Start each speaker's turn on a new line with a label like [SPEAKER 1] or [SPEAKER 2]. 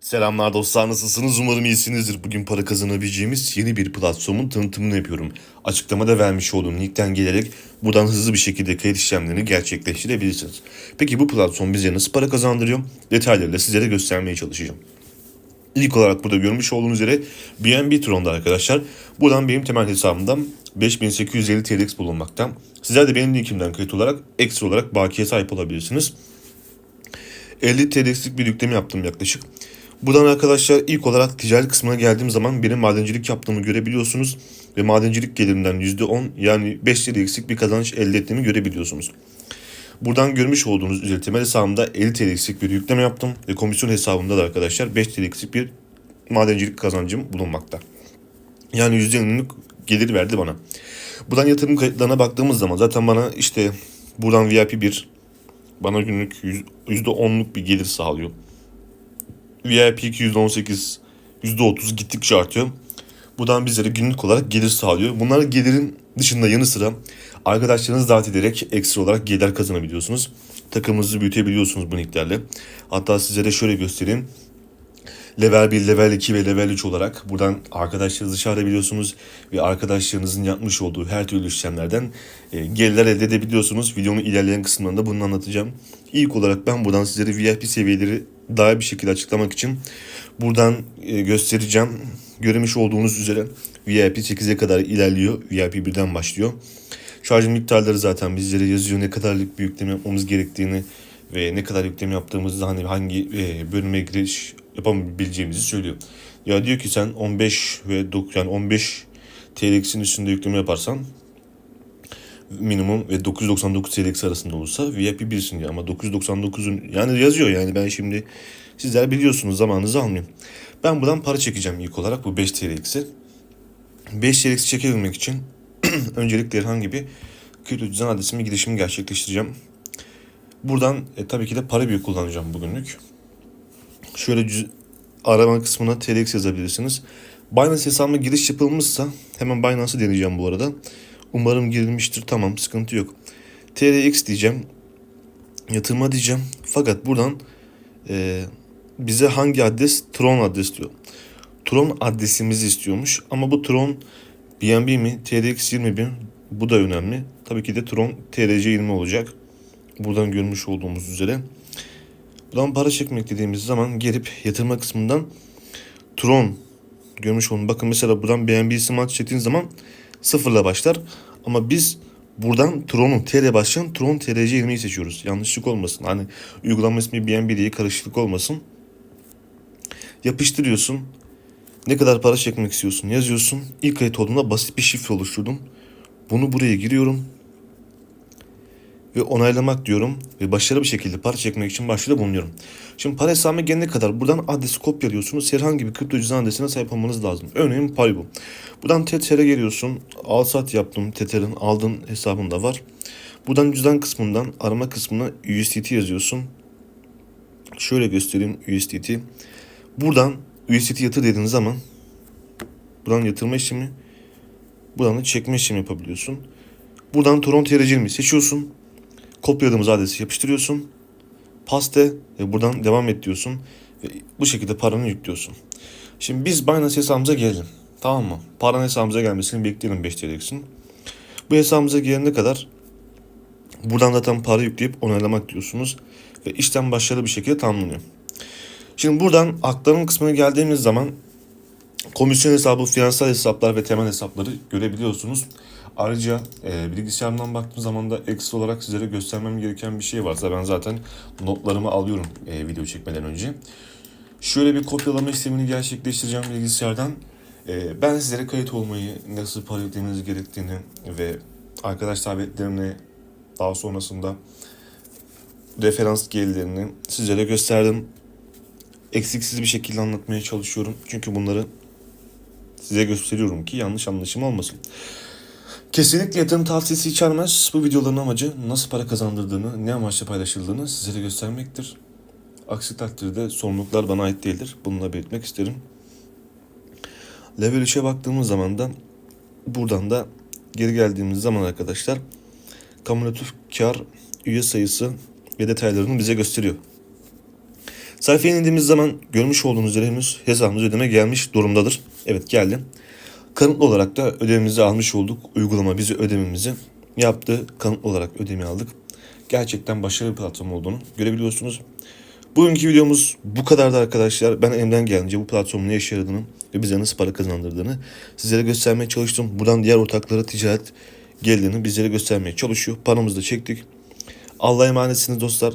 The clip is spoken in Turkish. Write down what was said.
[SPEAKER 1] Selamlar dostlar nasılsınız? Umarım iyisinizdir. Bugün para kazanabileceğimiz yeni bir platformun tanıtımını yapıyorum. Açıklamada vermiş olduğum linkten gelerek buradan hızlı bir şekilde kayıt işlemlerini gerçekleştirebilirsiniz. Peki bu platform bize nasıl para kazandırıyor? Detaylarıyla sizlere göstermeye çalışacağım. İlk olarak burada görmüş olduğunuz üzere BNB Tron'da arkadaşlar. Buradan benim temel hesabımdan 5850 TRX bulunmakta. Sizler de benim linkimden kayıt olarak ekstra olarak bakiye sahip olabilirsiniz. 50 TL'lik bir yükleme yaptım yaklaşık. Buradan arkadaşlar ilk olarak ticaret kısmına geldiğim zaman benim madencilik yaptığımı görebiliyorsunuz. Ve madencilik gelirimden %10 yani 5 TL'lik bir kazanç elde ettiğimi görebiliyorsunuz. Buradan görmüş olduğunuz üzere temel hesabımda 50 TL'lik bir yükleme yaptım. Ve komisyon hesabımda da arkadaşlar 5 TL'lik bir madencilik kazancım bulunmakta. Yani %10'luk gelir verdi bana. Buradan yatırım kayıtlarına baktığımız zaman zaten bana işte buradan VIP 1 bana günlük %10'luk bir gelir sağlıyor. VIP 2 %18, %30 gittikçe artıyor. Buradan bizlere günlük olarak gelir sağlıyor. Bunlar gelirin dışında yanı sıra arkadaşlarınızı davet ederek ekstra olarak gelir kazanabiliyorsunuz. Takımınızı büyütebiliyorsunuz bu nicklerle. Hatta sizlere şöyle göstereyim. Level 1, Level 2 ve Level 3 olarak buradan arkadaşlarınızı çağırabiliyorsunuz ve arkadaşlarınızın yapmış olduğu her türlü işlemlerden e, gelirler elde edebiliyorsunuz. Videonun ilerleyen kısımlarında bunu anlatacağım. İlk olarak ben buradan sizlere VIP seviyeleri daha bir şekilde açıklamak için buradan e, göstereceğim. Görmüş olduğunuz üzere VIP 8'e kadar ilerliyor. VIP 1'den başlıyor. Şarj miktarları zaten bizlere yazıyor ne kadarlık bir yükleme yapmamız gerektiğini ve ne kadar yükleme yaptığımızda hani hangi e, bölüme giriş yapabileceğimizi söylüyor. Ya diyor ki sen 15 ve 9 yani 15 TLX'in üstünde yükleme yaparsan minimum ve 999 TLX arasında olursa VIP 1'sin diyor ama 999'un yani yazıyor yani ben şimdi sizler biliyorsunuz zamanınızı almayayım. Ben buradan para çekeceğim ilk olarak bu 5 TLX'i. 5 TLX'i çekebilmek için öncelikle herhangi bir kripto cüzdan adresime girişimi gerçekleştireceğim. Buradan e, tabii ki de para büyük kullanacağım bugünlük. Şöyle cüz- arama kısmına TRX yazabilirsiniz. Binance hesabıma giriş yapılmışsa hemen Binance'ı deneyeceğim bu arada. Umarım girilmiştir. Tamam sıkıntı yok. TRX diyeceğim. Yatırma diyeceğim. Fakat buradan e, bize hangi adres? Tron adres diyor. Tron adresimizi istiyormuş. Ama bu Tron BNB mi? TRX 20 bin. Bu da önemli. Tabii ki de Tron TRC 20 olacak. Buradan görmüş olduğumuz üzere. Buradan para çekmek dediğimiz zaman gelip yatırma kısmından Tron görmüş olun. Bakın mesela buradan BNB Smart çektiğiniz zaman sıfırla başlar. Ama biz buradan Tron'un TR başlayan Tron TRC 20'yi seçiyoruz. Yanlışlık olmasın. Hani uygulama ismi BNB diye karışıklık olmasın. Yapıştırıyorsun. Ne kadar para çekmek istiyorsun yazıyorsun. İlk kayıt olduğunda basit bir şifre oluşturdum. Bunu buraya giriyorum ve onaylamak diyorum ve başarılı bir şekilde para çekmek için başvuruda bulunuyorum. Şimdi para hesabıma gelene kadar buradan adresi kopyalıyorsunuz. Herhangi bir kripto cüzdan adresine sahip olmanız lazım. Örneğin Paybu. Buradan Tether'e geliyorsun. Al sat yaptım. Tether'ın aldığın hesabında var. Buradan cüzdan kısmından arama kısmına USDT yazıyorsun. Şöyle göstereyim USDT. Buradan USDT yatır dediğiniz zaman buradan yatırma işlemi buradan da çekme işlemi yapabiliyorsun. Buradan Toronto TRC'mi seçiyorsun kopyaladığımız adresi yapıştırıyorsun. Paste ve buradan devam et diyorsun. Ve bu şekilde paranı yüklüyorsun. Şimdi biz Binance hesabımıza gelelim. Tamam mı? Paranın hesabımıza gelmesini bekleyelim 5 TL'sin. Bu hesabımıza gelene kadar buradan zaten para yükleyip onaylamak diyorsunuz. Ve işlem başarılı bir şekilde tamamlanıyor. Şimdi buradan aktarım kısmına geldiğimiz zaman komisyon hesabı, finansal hesaplar ve temel hesapları görebiliyorsunuz. Ayrıca e, bilgisayarımdan baktığım zaman da ekstra olarak sizlere göstermem gereken bir şey varsa ben zaten notlarımı alıyorum e, video çekmeden önce. Şöyle bir kopyalama işlemini gerçekleştireceğim bilgisayardan. E, ben sizlere kayıt olmayı, nasıl para yüklemeniz gerektiğini ve arkadaş tabletlerini daha sonrasında referans gelirlerini sizlere gösterdim. Eksiksiz bir şekilde anlatmaya çalışıyorum. Çünkü bunları size gösteriyorum ki yanlış anlaşım olmasın. Kesinlikle yatırım tavsiyesi içermez. Bu videoların amacı nasıl para kazandırdığını, ne amaçla paylaşıldığını sizlere göstermektir. Aksi takdirde sorumluluklar bana ait değildir. Bununla belirtmek isterim. Level 3'e baktığımız zaman da buradan da geri geldiğimiz zaman arkadaşlar kumülatif kar üye sayısı ve detaylarını bize gösteriyor. Sayfaya indiğimiz zaman görmüş olduğunuz üzere henüz hesabımız ödeme gelmiş durumdadır. Evet geldi. Kanıtlı olarak da ödememizi almış olduk. Uygulama bizi ödememizi yaptı. Kanıtlı olarak ödemi aldık. Gerçekten başarılı bir platform olduğunu görebiliyorsunuz. Bugünkü videomuz bu kadardı arkadaşlar. Ben elimden gelince bu platformun ne işe yaradığını ve bize nasıl para kazandırdığını sizlere göstermeye çalıştım. Buradan diğer ortaklara ticaret geldiğini bizlere göstermeye çalışıyor. Paramızı da çektik. Allah'a emanetsiniz dostlar.